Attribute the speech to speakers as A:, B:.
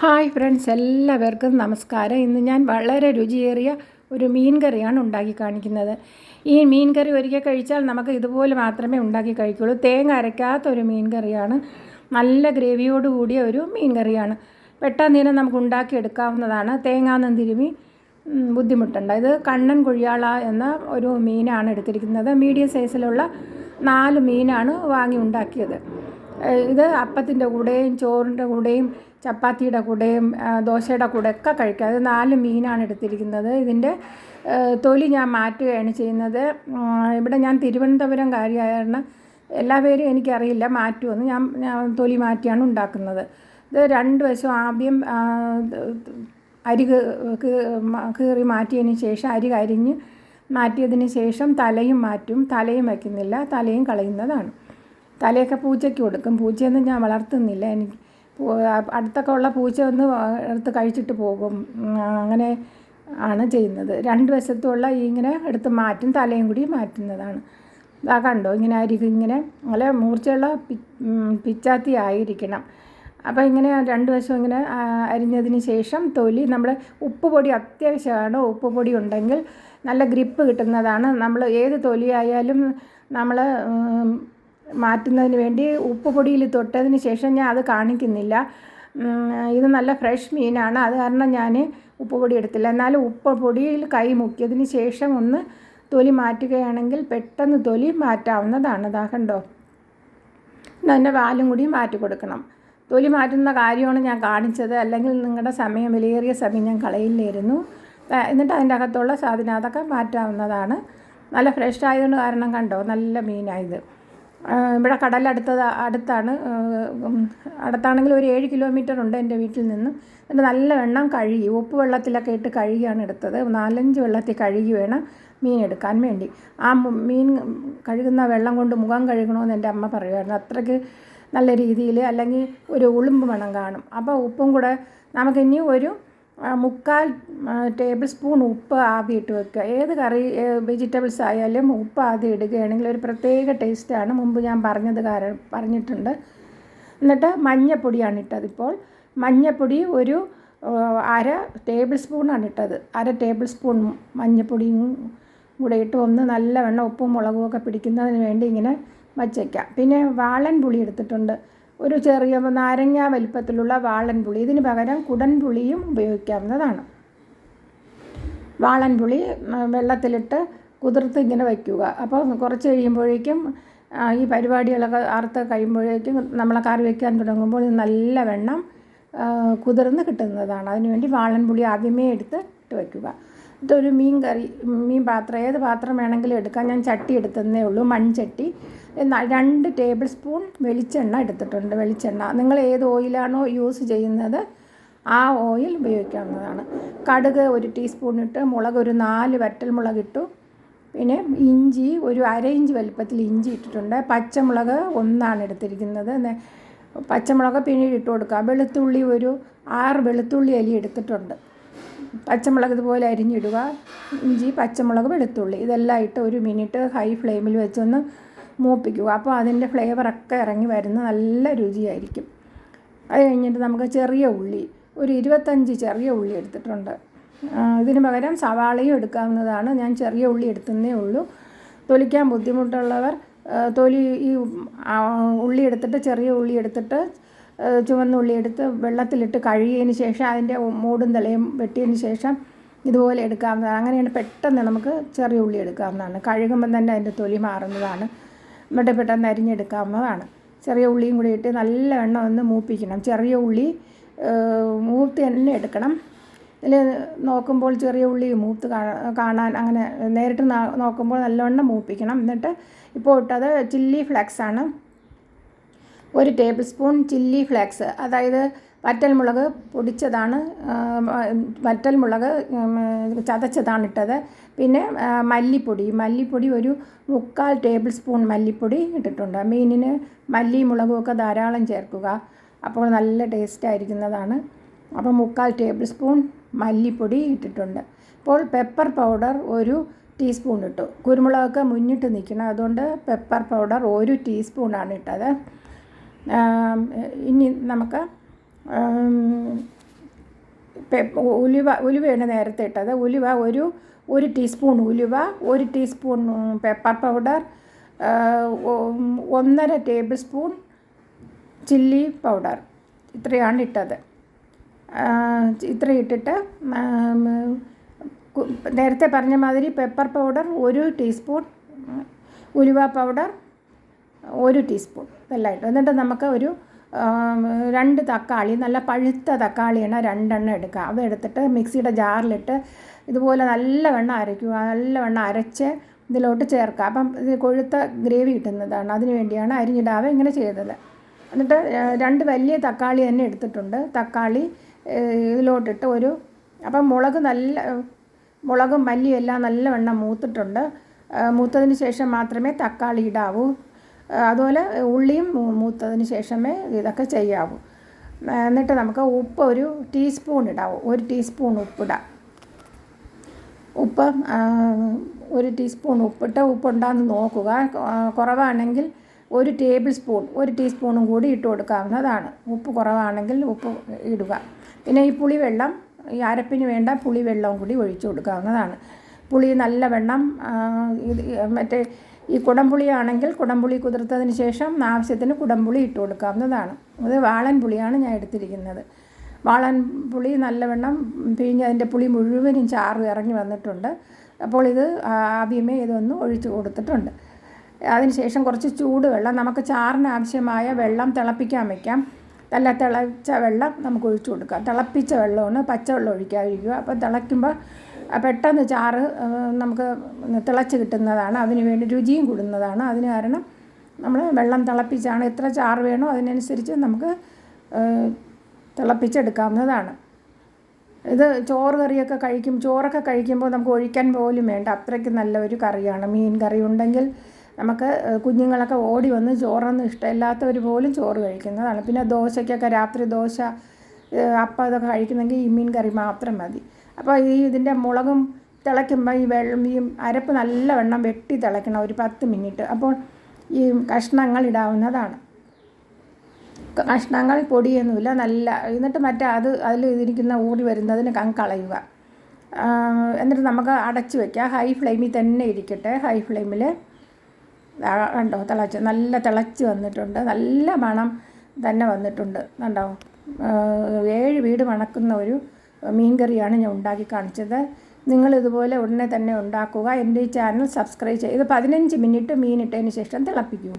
A: Hi friends എല്ലാവർക്കും നമസ്കാരം. ഇന്ന് ഞാൻ വളരെ രുചിയേറിയ ഒരു മീൻ കറിയാണ് ഉണ്ടാക്കി കാണിക്കുന്നത്. ഈ മീൻ കറി ഒരിക്കൽ കഴിച്ചാൽ നമുക്ക് ഇതുപോലെ മാത്രമേ ഉണ്ടാക്കി കഴിക്കുള്ളൂ. തേങ്ങ അരയ്ക്കാത്ത ഒരു മീൻ കറിയാണ് നല്ല ഗ്രേവിയോട് കൂടിയ ഒരു മീൻ കറിയാണ് പെട്ടെന്ന് തന്നെ നമുക്ക് ഉണ്ടാക്കി എടുക്കാവുന്നതാണ്. തേങ്ങാന്നും തിരുമി ബുദ്ധിമുട്ടുണ്ട്. ഇത് കണ്ണൻ കുഴിയാള എന്ന ഒരു മീനാണ് എടുത്തിരിക്കുന്നത്. മീഡിയം സൈസിലുള്ള നാല് മീനാണ് വാങ്ങി ഉണ്ടാക്കിയത്. ഇത് അപ്പത്തിന്റെ കൂടെയും ചോറിന്റെ കൂടെയും ചപ്പാത്തിയുടെ കൂടെയും ദോശയുടെ കൂടെ ഒക്കെ കഴിക്കാം അത് നാല് മീനാണ് എടുത്തിരിക്കുന്നത്. ഇതിന്റെ തൊലി ഞാൻ മാറ്റുകയാണ് ചെയ്യുന്നത്. ഇവിടെ ഞാൻ തിരുവനന്തപുരം കാര്യമായിരുന്നു എല്ലാ പേരും എനിക്കറിയില്ല മാറ്റുമെന്ന് ഞാൻ ഞാൻ തൊലി മാറ്റിയാണ് ഉണ്ടാക്കുന്നത്. ഇത് രണ്ട് വശം ആദ്യം അരി കീറി മാറ്റിയതിന് ശേഷം അരി കരിഞ്ഞ് മാറ്റിയതിന് ശേഷം തലയും മാറ്റും. തലയും വയ്ക്കുന്നില്ല. തലയും കളയുന്നതാണ്. തലയൊക്കെ പൂച്ചയ്ക്ക് കൊടുക്കും. പൂച്ചയൊന്നും ഞാൻ വളർത്തുന്നില്ല. എനിക്ക് അടുത്തൊക്കെ ഉള്ള പൂച്ച ഒന്ന് എടുത്ത് കഴിച്ചിട്ട് പോകും. അങ്ങനെ ആണ് ചെയ്യുന്നത്. രണ്ട് വശത്തുള്ള ഈ ഇങ്ങനെ എടുത്ത് മാറ്റും. തലയും കൂടി മാറ്റുന്നതാണ്. ഇതാ കണ്ടോ? ഇങ്ങനെ ആയിരിക്കും. ഇങ്ങനെ നല്ല മൂർച്ചയുള്ള പിച്ചാത്തി ആയിരിക്കണം. അപ്പോൾ ഇങ്ങനെ രണ്ട് വശം ഇങ്ങനെ അരിഞ്ഞതിന് ശേഷം തൊലി നമ്മൾ ഉപ്പ് പൊടി അത്യാവശ്യമാണ്. ഉപ്പ് പൊടി ഉണ്ടെങ്കിൽ നല്ല ഗ്രിപ്പ് കിട്ടുന്നതാണ്. നമ്മൾ ഏത് തൊലിയായാലും നമ്മൾ മാറ്റുന്നതിന് വേണ്ടി ഉപ്പ് പൊടിയിൽ തൊട്ടതിന് ശേഷം ഞാൻ അത് കാണിക്കുന്നില്ല. ഇത് നല്ല ഫ്രഷ് മീനാണ്. അത് കാരണം ഞാൻ ഉപ്പ് പൊടി എടുത്തില്ല. എന്നാലും ഉപ്പ് പൊടിയിൽ കൈ മുക്കിയതിന് ശേഷം ഒന്ന് തൊലി മാറ്റുകയാണെങ്കിൽ പെട്ടെന്ന് തൊലി മാറ്റാവുന്നതാണ്. ഇതാ കണ്ടോ? തന്നെ വാലും കൂടി മാറ്റി കൊടുക്കണം. തൊലി മാറ്റുന്ന കാര്യമാണ് ഞാൻ കാണിച്ചത്. അല്ലെങ്കിൽ നിങ്ങളുടെ സമയം വിലയേറിയ സമയം ഞാൻ കളയില്ലായിരുന്നു എന്നിട്ട് അതിന്റെ അകത്തുള്ള സാധനം അതൊക്കെ മാറ്റാവുന്നതാണ്. നല്ല ഫ്രഷ് ആയതുകൊണ്ട് കാരണം കണ്ടോ? നല്ല മീനായത് ആ, കടൽ അടുത്തത് അടുത്താണ്. അടുത്താണെങ്കിൽ ഒരു ഏഴ് കിലോമീറ്റർ ഉണ്ട് എന്റെ വീട്ടിൽ നിന്ന്. എന്നിട്ട് നല്ല വെണ്ണം കഴുകി ഉപ്പ് വെള്ളത്തിലൊക്കെ ഇട്ട് കഴുകിയാണ് എടുത്തത്. നാലഞ്ച് വെള്ളത്തിൽ കഴുകി വേണം മീൻ എടുക്കാൻ വേണ്ടി. ആ മീൻ കഴുകുന്ന വെള്ളം കൊണ്ട് മുഖം കഴുകണമെന്ന് എന്റെ അമ്മ പറയുമായിരുന്നു. അത്രയ്ക്ക് നല്ല രീതിയിൽ അല്ലെങ്കിൽ ഒരു ഉളുമ്പ് മണം കാണും. അപ്പോൾ ഉപ്പും കൂടെ നമുക്കിനി ഒരു മുക്കാൽ ടേബിൾ സ്പൂൺ ഉപ്പ് ആദ്യം ഇട്ട് വെക്കുക. ഏത് കറി വെജിറ്റബിൾസ് ആയാലും ഉപ്പ് ആദ്യം ഇടുകയാണെങ്കിൽ ഒരു പ്രത്യേക ടേസ്റ്റാണ് മുമ്പ് ഞാൻ പറഞ്ഞത് കാരണം പറഞ്ഞിട്ടുണ്ട്. എന്നിട്ട് മഞ്ഞപ്പൊടിയാണ് ഇട്ടതിപ്പോൾ മഞ്ഞപ്പൊടി ഒരു അര ടേബിൾ സ്പൂണാണ് ഇട്ടത്. അര ടേബിൾ സ്പൂൺ മഞ്ഞപ്പൊടിയും കൂടെ ഇട്ട് ഒന്ന് നല്ലവണ്ണം ഉപ്പും മുളകും ഒക്കെ പിടിക്കുന്നതിന് വേണ്ടി ഇങ്ങനെ വച്ചേക്കാം. പിന്നെ വാളൻ പുളി എടുത്തിട്ടുണ്ട്. ഒരു ചെറിയ നാരങ്ങ വലിപ്പത്തിലുള്ള വാളൻപുളി. ഇതിന് പകരം കുടൻപുളിയും ഉപയോഗിക്കാവുന്നതാണ്. വാളൻപുളി വെള്ളത്തിലിട്ട് കുതിർത്ത് ഇങ്ങനെ വയ്ക്കുക. അപ്പോൾ കുറച്ച് കഴിയുമ്പോഴേക്കും ഈ പരിപാടികളൊക്കെ അറുത്ത് കഴിയുമ്പോഴേക്കും നമ്മളെ കറി വയ്ക്കാൻ തുടങ്ങുമ്പോൾ നല്ല വെണ്ണം കുതിർന്ന് കിട്ടുന്നതാണ്. അതിനുവേണ്ടി വാളൻപുളി ആദ്യമേ എടുത്ത് ഇട്ട് വയ്ക്കുക. ഇതൊരു മീൻ കറി മീൻ പാത്രം ഏത് പാത്രം വേണമെങ്കിലും എടുക്കാം. ഞാൻ ചട്ടി എടുത്തതേ ഉള്ളൂ മൺചട്ടി. രണ്ട് ടേബിൾ സ്പൂൺ വെളിച്ചെണ്ണ എടുത്തിട്ടുണ്ട് വെളിച്ചെണ്ണ. നിങ്ങൾ ഏത് ഓയിലാണോ യൂസ് ചെയ്യുന്നത് ആ ഓയിൽ ഉപയോഗിക്കാവുന്നതാണ്. കടുക് ഒരു ടീസ്പൂൺ ഇട്ട് മുളക് ഒരു നാല് വറ്റൽ മുളക് ഇട്ടു. പിന്നെ ഇഞ്ചി ഒരു അര ഇഞ്ച് വലിപ്പത്തിൽ ഇഞ്ചി ഇട്ടിട്ടുണ്ട്. പച്ചമുളക് ഒന്നാണ് എടുത്തിരിക്കുന്നത്. പച്ചമുളക് പിന്നീട് ഇട്ട് കൊടുക്കുക വെളുത്തുള്ളി ഒരു ആറ് വെളുത്തുള്ളി അലി എടുത്തിട്ടുണ്ട്. പച്ചമുളക് ഇതുപോലെ അരിഞ്ഞിടുക ഇഞ്ചി പച്ചമുളക് വെളുത്തുള്ളി ഇതെല്ലാം ഇട്ട് ഒരു മിനിറ്റ് ഹൈ ഫ്ലെയിമിൽ വെച്ചൊന്ന് മൂപ്പിക്കുക. അപ്പോൾ അതിന്റെ ഫ്ലേവറൊക്കെ ഇറങ്ങി വരുന്ന നല്ല രുചിയായിരിക്കും. അത് കഴിഞ്ഞിട്ട് നമുക്ക് ചെറിയ ഉള്ളി ഒരു ഇരുപത്തഞ്ച് ചെറിയ ഉള്ളി എടുത്തിട്ടുണ്ട്. ഇതിന് പകരം സവാളയും എടുക്കാവുന്നതാണ്. ഞാൻ ചെറിയ ഉള്ളി എടുത്തതേ ഉള്ളൂ. തൊലിക്കാൻ ബുദ്ധിമുട്ടുള്ളവർ തൊലി ഈ ഉള്ളി എടുത്തിട്ട് ചെറിയ ഉള്ളി എടുത്തിട്ട് ആ, ചുവന്ന ഉള്ളി എടുത്ത് വെള്ളത്തിലിട്ട് കഴുകിയതിന് ശേഷം അതിന്റെ മൂടും തലയും വെട്ടിയതിന് ശേഷം ഇതുപോലെ എടുക്കാവുന്നതാണ്. അങ്ങനെയാണ് പെട്ടെന്ന് നമുക്ക് ചെറിയ ഉള്ളി എടുക്കാവുന്നതാണ്. കഴുകുമ്പം തന്നെ അതിന്റെ തൊലി മാറുന്നതാണ്. എന്നിട്ട് പെട്ടെന്ന് അരിഞ്ഞെടുക്കാവുന്നതാണ്. ചെറിയ ഉള്ളിയും കൂടി ഇട്ട് നല്ല എണ്ണ ഒന്ന് മൂപ്പിക്കണം. ചെറിയ ഉള്ളി മൂത്ത് തന്നെ എടുക്കണം. ഇതിൽ നോക്കുമ്പോൾ ചെറിയ ഉള്ളി മൂത്ത് കാണാൻ അങ്ങനെ നേരിട്ട് നോക്കുമ്പോൾ നല്ലവണ്ണം മൂപ്പിക്കണം. എന്നിട്ട് ഇപ്പോൾ ഇട്ടത് ചില്ലി ഫ്ലെക്സാണ്. ഒരു ടേബിൾ സ്പൂൺ ചില്ലി ഫ്ലേക്സ്. അതായത് വറ്റൽമുളക് പൊടിച്ചതാണ് വറ്റൽമുളക് ചതച്ചതാണ് ഇട്ടത്. പിന്നെ മല്ലിപ്പൊടി. മല്ലിപ്പൊടി ഒരു മുക്കാൽ ടേബിൾ സ്പൂൺ മല്ലിപ്പൊടി ഇട്ടിട്ടുണ്ട്. മീനിന് മല്ലി മുളകും ഒക്കെ ധാരാളം ചേർക്കുക. അപ്പോൾ നല്ല ടേസ്റ്റ് ആയിരിക്കുന്നതാണ്. അപ്പോൾ മുക്കാൽ ടേബിൾ സ്പൂൺ മല്ലിപ്പൊടി ഇട്ടിട്ടുണ്ട്. ഇപ്പോൾ പെപ്പർ പൗഡർ ഒരു ടീസ്പൂൺ ഇട്ടു. കുരുമുളകൊക്കെ മുന്നിട്ട് നിൽക്കണം. അതുകൊണ്ട് പെപ്പർ പൗഡർ ഒരു ടീസ്പൂണാണ് ഇട്ടത്. ഇനി നമുക്ക് ഉലുവ ഉലുവയാണ് നേരത്തെ ഇട്ടത്. ഉലുവ ഒരു ഒരു ടീസ്പൂൺ ഉലുവ ഒരു ടീസ്പൂൺ പെപ്പർ പൗഡർ ഒന്നര ടേബിൾ സ്പൂൺ ചില്ലി പൗഡർ ഇത്രയാണ് ഇട്ടത്. ഇത്ര ഇട്ടിട്ട് നേരത്തെ പറഞ്ഞ മാതിരി പെപ്പർ പൗഡർ ഒരു ടീസ്പൂൺ ഉലുവ പൗഡർ ഒരു ടീസ്പൂൺ വെള്ളമായിട്ട്. എന്നിട്ട് നമുക്ക് ഒരു രണ്ട് തക്കാളി നല്ല പഴുത്ത തക്കാളിയാണ് രണ്ടെണ്ണം എടുക്കുക. അത് എടുത്തിട്ട് മിക്സിയുടെ ജാറിലിട്ട് ഇതുപോലെ നല്ല നല്ലവണ്ണം അരയ്ക്കുക. നല്ല നല്ലവണ്ണം അരച്ച് ഇതിലോട്ട് ചേർക്കുക. അപ്പം ഇത് കൊഴുത്ത ഗ്രേവി കിട്ടുന്നതാണ്. അതിന് വേണ്ടിയാണ് അരിഞ്ഞിടാതെ ഇങ്ങനെ ചെയ്തത്. എന്നിട്ട് രണ്ട് വലിയ തക്കാളി തന്നെ എടുത്തിട്ടുണ്ട്. തക്കാളി ഇതിലോട്ടിട്ട് ഒരു അപ്പം മുളക് നല്ല മുളകും മല്ലിയും എല്ലാം നല്ല നല്ലവണ്ണം മൂത്തിട്ടുണ്ട്. മൂത്തതിന് ശേഷം മാത്രമേ തക്കാളി ഇടാവൂ. അതുപോലെ ഉള്ളിയും മൂത്തതിന് ശേഷമേ ഇതൊക്കെ ചെയ്യാവൂ. എന്നിട്ട് നമുക്ക് ഉപ്പ് ഒരു ടീസ്പൂൺ ഇടാവും. ഒരു ടീസ്പൂൺ ഉപ്പിടാം. ഉപ്പ് ഒരു ടീസ്പൂൺ ഉപ്പിട്ട് ഉപ്പുണ്ടാന്ന് നോക്കുക. കുറവാണെങ്കിൽ ഒരു ടേബിൾ സ്പൂൺ ഒരു ടീസ്പൂണും കൂടി ഇട്ട് കൊടുക്കാവുന്നതാണ്. ഉപ്പ് കുറവാണെങ്കിൽ ഉപ്പ് ഇടുക. പിന്നെ ഈ പുളിവെള്ളം ഈ അരപ്പിന് വേണ്ട പുളിവെള്ളവും കൂടി ഒഴിച്ചു കൊടുക്കാവുന്നതാണ്. പുളി നല്ല വെള്ളം ഇത് മറ്റേ ഈ കുടംപുളിയാണെങ്കിൽ കുടംപുളി കുതിർത്തതിന് ശേഷം ആവശ്യത്തിന് കുടംപുളി ഇട്ട് കൊടുക്കാവുന്നതാണ്. അത് വാളൻ പുളിയാണ് ഞാൻ എടുത്തിരിക്കുന്നത്. വാളൻ പുളി നല്ലവണ്ണം പിഴിഞ്ഞ് അതിന്റെ പുളി മുഴുവനും ചാറ് ഇറങ്ങി വന്നിട്ടുണ്ട്. അപ്പോൾ ഇത് ആദ്യമേ ഇതൊന്ന് ഒഴിച്ച് കൊടുത്തിട്ടുണ്ട്. അതിനുശേഷം കുറച്ച് ചൂടുവെള്ളം നമുക്ക് ചാറിന് ആവശ്യമായ വെള്ളം തിളപ്പിക്കാൻ വയ്ക്കാം നല്ല തിളച്ച വെള്ളം നമുക്ക് ഒഴിച്ചു കൊടുക്കാം. തിളപ്പിച്ച വെള്ളമാണ് പച്ചവെള്ളം ഒഴിക്കാതിരിക്കുക. അപ്പോൾ തിളയ്ക്കുമ്പോൾ പെട്ടെന്ന് ചാറ് നമുക്ക് തിളച്ച് കിട്ടുന്നതാണ് അതിന് വേണ്ടി രുചിയും കൂടുന്നതാണ്. അതിന് കാരണം നമ്മൾ വെള്ളം തിളപ്പിച്ചാണ് എത്ര ചാറ് വേണോ അതിനനുസരിച്ച് നമുക്ക് തിളപ്പിച്ചെടുക്കാവുന്നതാണ്. ഇത് ചോറ് കറിയൊക്കെ കഴിക്കും ചോറൊക്കെ കഴിക്കുമ്പോൾ നമുക്ക് ഒഴിക്കാൻ പോലും വേണ്ട. അത്രയ്ക്ക് നല്ല ഒരു കറിയാണ്. മീൻ കറി ഉണ്ടെങ്കിൽ നമുക്ക് കുഞ്ഞുങ്ങളൊക്കെ ഓടി വന്ന് ചോറൊന്നും ഇഷ്ടമില്ലാത്തവർ പോലും ചോറ് കഴിക്കുന്നതാണ്. പിന്നെ ദോശയ്ക്കൊക്കെ രാത്രി ദോശ അപ്പം ഇതൊക്കെ കഴിക്കുന്നെങ്കിൽ ഈ മീൻ കറി മാത്രം മതി. അപ്പോൾ ഈ ഇതിന്റെ മുളകും തിളയ്ക്കുമ്പോൾ ഈ വെള്ളം ഈ അരപ്പ് നല്ലവണ്ണം വെട്ടി തിളയ്ക്കണം ഒരു പത്ത് മിനിറ്റ്. അപ്പോൾ ഈ കഷ്ണങ്ങൾ ഇടാവുന്നതാണ്. കഷ്ണങ്ങൾ പൊടിയൊന്നുമില്ല നല്ല എന്നിട്ട് മറ്റേ അത് അതിൽ ഇതിരിക്കുന്ന ഊടി വരുന്നതിന് കളയുക എന്നിട്ട് നമുക്ക് അടച്ചു വയ്ക്കുക ഹൈ ഫ്ലെയിമിൽ തന്നെ ഇരിക്കട്ടെ. ഹൈ ഫ്ലെയിമിൽ കണ്ടോ തിളച്ച് നല്ല തിളച്ച് വന്നിട്ടുണ്ട്. നല്ല മണം തന്നെ വന്നിട്ടുണ്ട്. കണ്ടോ? ഏഴ് വീട് മണക്കുന്ന ഒരു മീൻ കറിയാണ് ഞാൻ ഉണ്ടാക്കി കാണിച്ചത്. നിങ്ങൾ ഇതുപോലെ ഉടനെ തന്നെ ഉണ്ടാക്കുക. എന്റെ ഈ ചാനൽ സബ്സ്ക്രൈബ് ചെയ്ത് പതിനഞ്ച് മിനിറ്റ് മീനിട്ടതിന് ശേഷം തിളപ്പിക്കുക